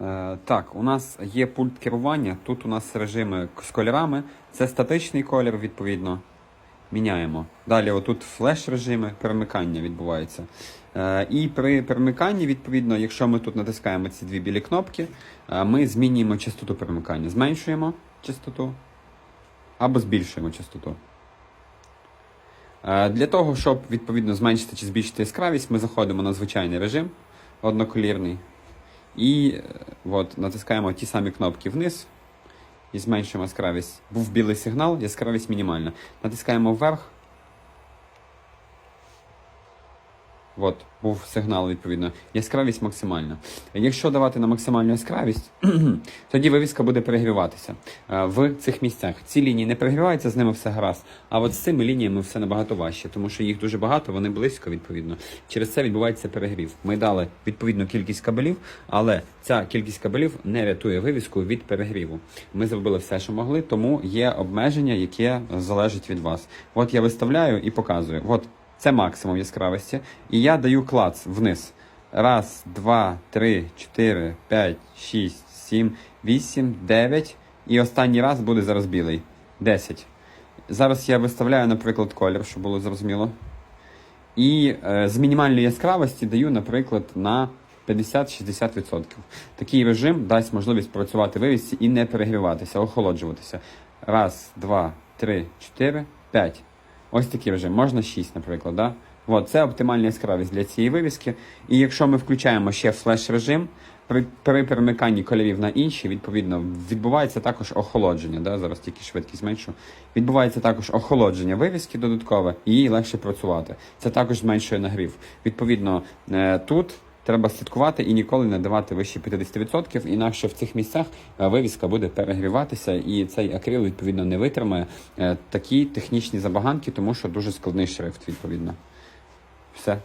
Е, так, у нас є пульт керування. Тут у нас режими з кольорами. Це статичний колір, відповідно. Міняємо. Далі, отут флеш режими, перемикання відбувається. Е, і при перемиканні, відповідно, якщо ми тут натискаємо ці дві білі кнопки, е, ми змінюємо частоту перемикання. Зменшуємо частоту або збільшуємо частоту. Для того, щоб відповідно зменшити чи збільшити яскравість, ми заходимо на звичайний режим одноколірний. І е, от, натискаємо ті самі кнопки вниз і зменшуємо яскравість. Був білий сигнал, яскравість мінімальна. Натискаємо вверх. От, був сигнал, відповідно. Яскравість максимальна. Якщо давати на максимальну яскравість, тоді вивіска буде перегріватися е, в цих місцях. Ці лінії не перегріваються, з ними все гаразд. А от з цими лініями все набагато важче, тому що їх дуже багато, вони близько, відповідно. Через це відбувається перегрів. Ми дали відповідну кількість кабелів, але ця кількість кабелів не рятує вивіску від перегріву. Ми зробили все, що могли, тому є обмеження, яке залежить від вас. От я виставляю і показую. От це максимум яскравості. І я даю клац вниз. Раз, два, три, чотири, п'ять, шість, сім, вісім, дев'ять. І останній раз буде зараз білий. Десять. Зараз я виставляю, наприклад, колір, щоб було зрозуміло. І е, з мінімальної яскравості даю, наприклад, на 50-60%. Такий режим дасть можливість працювати вивісці і не перегріватися, охолоджуватися. Раз, два, три, чотири, п'ять. Ось такий режим. Можна 6, наприклад. Да? От, це оптимальна яскравість для цієї вивіски. І якщо ми включаємо ще флеш-режим, при, при перемиканні кольорів на інші, відповідно, відбувається також охолодження. Да? Зараз тільки швидкість зменшу. Відбувається також охолодження вивіски додаткове, і їй легше працювати. Це також зменшує нагрів. Відповідно, е, тут. Треба слідкувати і ніколи не давати вище 50%, інакше в цих місцях е, вивіска буде перегріватися, і цей акрил відповідно не витримає е, такі технічні забаганки, тому що дуже складний шрифт, відповідно. Все.